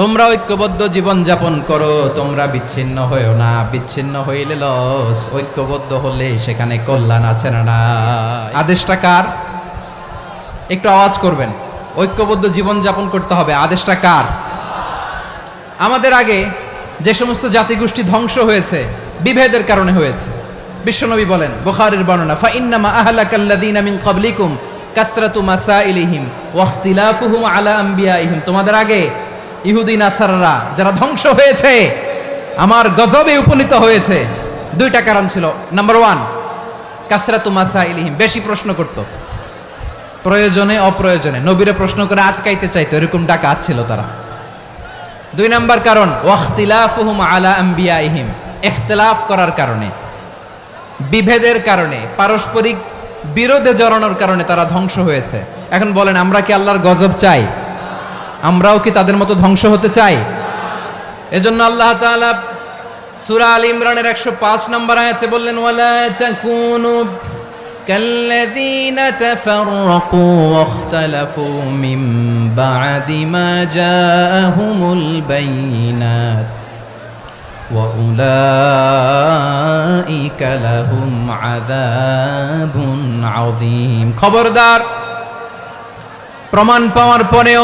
তোমরা ঐক্যবদ্ধ জীবন যাপন করো, তোমরা বিচ্ছিন্ন হয়েও না। বিচ্ছিন্ন হইলে লস, ঐক্যবদ্ধ হলে সেখানে কল্যাণ আছে না নাই? আদেশটা কার? একটু আওয়াজ করবেন। ঐক্যবদ্ধ জীবন যাপন করতে হবে। আদেশটা কার? আমাদের আগে যে সমস্ত জাতিগোষ্ঠী ধ্বংস হয়েছে, বিভেদের কারণে হয়েছে। বিশ্বনবী বলেন, বুখারীর বর্ণনা ফা ইন্নামা আহলাকাল্লাযীনা মিন ক্বাবলিকুম কাসরাতু মাসাইলিহিম ওয়া ইখতিলাফুহুম আলা আম্বিয়াইহিম। তোমাদের আগে ইহুদি নাসাররা যারা ধ্বংস হয়েছে, আমার গজবে উপনীত হয়েছে। দুইটা কারণ ছিল। নাম্বার ওয়ান কাসরা কাসরাতু মাসাইলিহিম, বেশি প্রশ্ন করত। প্রয়োজনে, অপ্রয়োজনে। নবীরে প্রশ্ন করে আটকাইতে চাইতো, এরকম ডাকাত ছিল তারা। দুই নাম্বার কারণ, ওয়াখতিলাফুহুম আলা আম্বিয়া ইহিম ইখতিলাফ করার কারণে। বিভেদের কারণে, পারস্পরিক বিরোধে জড়ানোর কারণে তারা ধ্বংস হয়েছে। এখন বলেন, আমরা কি আল্লাহর গজব চাই? আমরাও কি তাদের মতো ধ্বংস হতে চাই এজন্য আল্লাহ তাআলা সূরা আল ইমরানের 105 নম্বর আয়াতে বললেন ওয়ালা তাকুনু كالذين تفرقوا واختلفوا من بعد ما جاءهم البينات وأولئك لهم عذاب عظيم খবরদার প্রমাণ পাওয়ার পরেও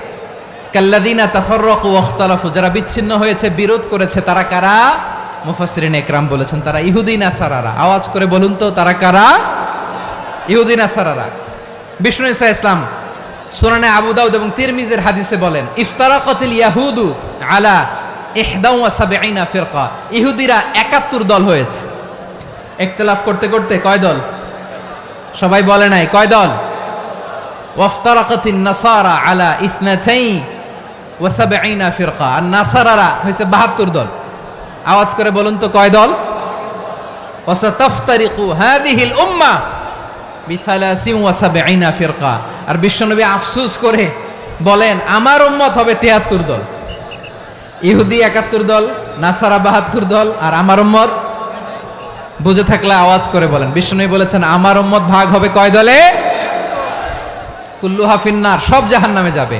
কাল্লাদিনা তাফাররাকু ওয়াখতালাফু যারা বিচ্ছিন্ন হয়েছে, বিরোধ করেছে, তারা কারা? মুফাসসিরিন একরাম বলেছেন, তারা ইহুদি নাসারারা আওয়াজ করে বলুন তো, তারা কারা? ইহুদি নাসারারা বিষ্ণু ইসা ইসলাম সুনানে আবু দাউদ এবং তিরমিজের হাদিসে বলেন, ইফতারাকাতিল ইয়াহুদু আলা ইহদাউ ওয়া সাবঈনা ফিরকা। ইহুদিরা 71 দল হয়েছে। একতলাফ করতে করতে কয় দল? সবাই বলে নাই, কয় দল? ওয়াফতারাকাতিন নাসারা আলা ইসনাতাই ওয়া সাবঈনা ফিরকা, আর নাসারারা হয়েছে 72 দল। আওয়াজ করে বলুন তো কয় দল? ওয়াসাতাফতারিকু হাদিহিল উম্মাহ বিসালাসিম ওয়াসাবঈনা ফিরকা। আর বিশ্বনবী আফসোস করে বলেন, আমার উম্মত হবে 73 দল। ইহুদি 71 দল, নাসারা 72 দল, আর আমার উম্মত? বুঝে থাকলে আওয়াজ করে বলেন। বিশ্বনবী বলেছেন, আমার উম্মত ভাগ হবে কয় দলে? কুল্লু হাফিন্নার সব জাহান্নামে যাবে।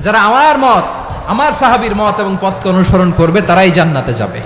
যারা আমার মত আমার সাহাবির মত এবং পথকে অনুসরণ করবে তারাই জান্নাতে যাবে।